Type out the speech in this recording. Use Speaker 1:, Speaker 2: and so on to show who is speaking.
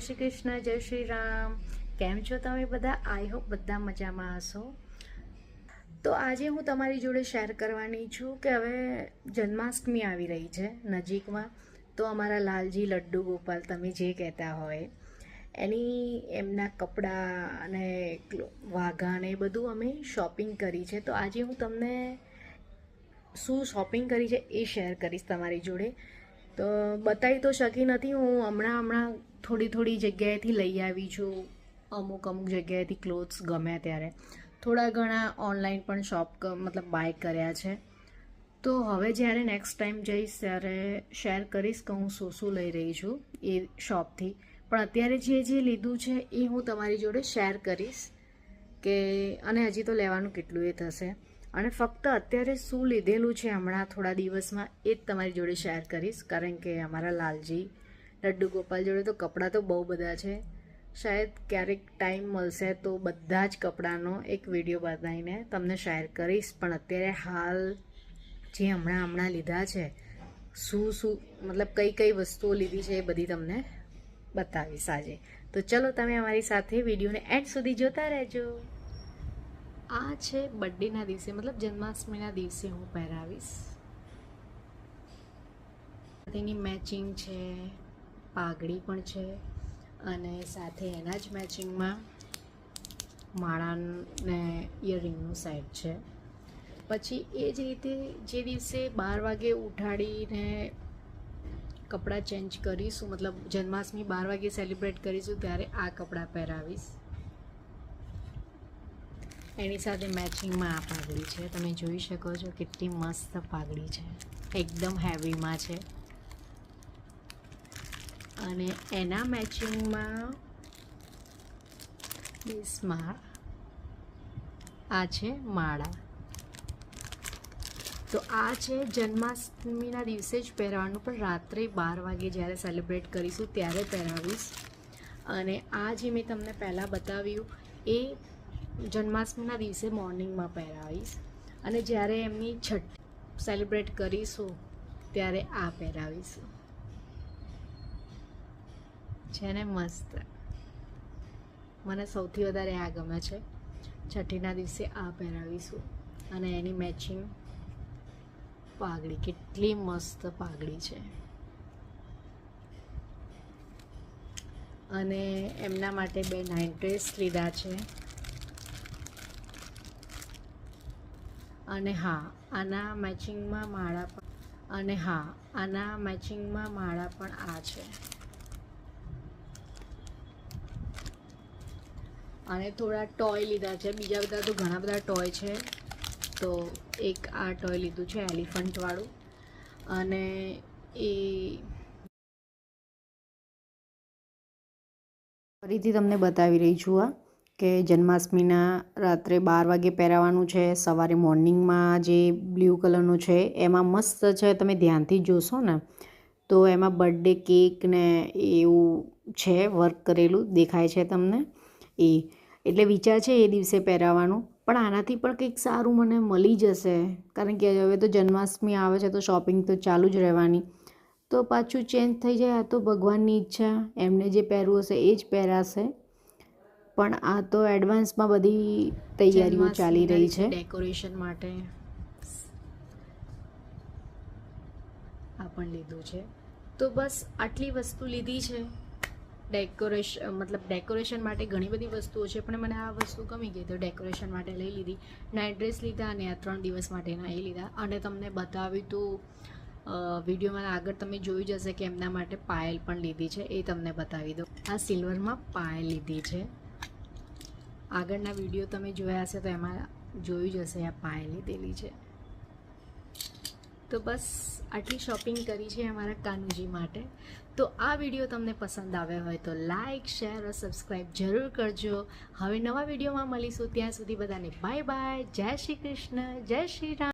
Speaker 1: શ્રી કૃષ્ણ, જય શ્રી રામ. કેમ છો તમે બધા? આઈ હોપ બધા મજામાં હશો. તો આજે હું તમારી જોડે શેર કરવાની છું કે હવે જન્માષ્ટમી આવી રહી છે નજીકમાં. તો અમારા લાલજી લડ્ડુ ગોપાલ તમે જે કહેતા હોય, એની એમના કપડાં અને વાઘાને એ બધું અમે શોપિંગ કરી છે. તો આજે હું તમને શું શોપિંગ કરી છે એ શેર કરીશ તમારી જોડે. તો બતાવી તો શકી નથી, હું હમણાં હમણાં થોડી થોડી જગ્યાએથી લઈ આવી છું. અમુક અમુક જગ્યાએથી ક્લોથ્સ ગમે ત્યારે. થોડા ઘણા ઓનલાઈન પણ શોપ મતલબ બાય કર્યા છે. તો હવે જ્યારે નેક્સ્ટ ટાઈમ જઈશ, ત્યારે શેર કરીશ કે હું શું શું લઈ રહી છું એ શોપથી પણ અત્યારે જે જે લીધું છે એ હું તમારી જોડે શેર કરીશ કે અને હજી તો લેવાનું કેટલું એ થશે. અને ફક્ત અત્યારે શું લીધેલું છે હમણાં થોડા દિવસમાં એ જ તમારી જોડે શેર કરીશ. કારણ કે અમારા લાલજી લડ્ડુ ગોપાલ જોડે તો કપડાં તો બહુ બધા છે. શાયદ ક્યારેક ટાઈમ મળશે તો બધા જ કપડાંનો એક વીડિયો બનાવીને તમને શેર કરીશ. પણ અત્યારે હાલ જે હમણાં હમણાં લીધા છે, શું શું મતલબ કઈ કઈ વસ્તુઓ લીધી છે એ બધી તમને બતાવીશ આજે. તો ચલો તમે અમારી સાથે વિડીયોને એન્ડ સુધી જોતા રહેજો. આ છે બર્થડેના દિવસે, મતલબ જન્માષ્ટમીના દિવસે હું પહેરાવીશ. તેની મેચિંગ છે, પાઘડી પણ છે અને સાથે એના જ મેચિંગમાં માળાને ઇયરિંગનું સેટ છે. પછી એ જ રીતે જે દિવસે બાર વાગે ઉઠાડીને કપડાં ચેન્જ કરીશું, મતલબ જન્માષ્ટમી બાર વાગે સેલિબ્રેટ કરીશું, ત્યારે આ કપડાં પહેરાવીશ. એની સાથે મેચિંગમાં આ પાઘડી છે. તમે જોઈ શકો છો કેટલી મસ્ત પાઘડી છે. એકદમ હેવીમાં છે. અને એના મેચિંગમાં બિસ્માર આ છે માળા. તો આ છે જન્માષ્ટમીના દિવસે જ પહેરવાનું, પણ રાત્રે બાર વાગે જ્યારે સેલિબ્રેટ કરીશું ત્યારે પહેરાવીશ. અને આ જે મેં તમને પહેલાં બતાવ્યું, એ જન્માષ્ટમીના દિવસે મોર્નિંગમાં પહેરાવીશ. અને જ્યારે એમની છઠ સેલિબ્રેટ કરીશું, ત્યારે આ પહેરાવીશું. છે ને મસ્ત. મને સૌથી વધારે આ ગમે છે. છઠ્ઠીના દિવસે આ પહેરાવીશું. અને એની મેચિંગ પાઘડી. કેટલી મસ્ત પાઘડી છે. અને એમના માટે બે નાઇટ ડ્રેસ લીધા છે. અને હા, આના મેચિંગમાં માળા પણ અને હા, આના મેચિંગમાં માળા પણ આ છે. અને થોડા ટોય લીધા છે. બીજા બધા તો ઘણા બધા ટોય છે. તો એક આ ટોય લીધું છે એલિફન્ટવાળું અને એ ફરીથી તમને બતાવી રહી છું આ. કે જન્માષ્ટમીના રાત્રે બાર વાગે પહેરાવાનું છે, સવારે મોર્નિંગમાં જે બ્લુ કલરનું છે, એમાં મસ્ત છે, તમે ધ્યાનથી જોશો ને, તો એમાં બર્થડે કેક ને એવું છે, વર્ક કરેલું, દેખાય છે તમને, એ. એટલે વિચાર છે એ દિવસે પહેરાવાનું, પણ આનાથી પણ કંઈક સારું મને મળી જશે, કારણ કે હવે તો જન્માષ્ટમી આવે છે, તો શોપિંગ તો ચાલુ જ રહેવાની. તો પાછું ચેન્જ થઈ જાય, આ તો ભગવાનની ઈચ્છા, એમને જે પહેરવું હશે એ જ પહેરાશે. પણ આ તો એડવાન્સમાં બધી તૈયારીઓ ચાલી રહી છે. ડેકોરેશન માટે. આ પણ લીધું છે. તો બસ આટલી વસ્તુ લીધી છે. ડેકોરેશન મતલબ ડેકોરેશન માટે ઘણી બધી વસ્તુઓ છે પણ મને આ વસ્તુ ગમી ગઈ તો ડેકોરેશન માટે લઈ લીધી. નાઇટ ડ્રેસ લીધા અને આ ત્રણ દિવસ માટેના એ લીધા. અને તમને બતાવ્યું તો વિડીયોમાં આગળ તમે જોઈ જશે કે એમના માટે પાયલ પણ લીધી છે. એ તમને બતાવી દો આ સિલ્વરમાં પાયલ લીધી છે. આગળના વીડિયો તમે જોયા હશે તો એમાં જોયું જ હશે આ પાય લીધેલી છે. તો બસ આટલી શોપિંગ કરી છે અમારા કાનુજી માટે. તો આ વીડિયો તમને પસંદ આવ્યો હોય તો લાઇક શેર અને સબસ્ક્રાઈબ જરૂર કરજો. હવે નવા વિડીયોમાં મળીશું ત્યાં સુધી બધાને બાય બાય જય શ્રી કૃષ્ણ. જય શ્રી રામ.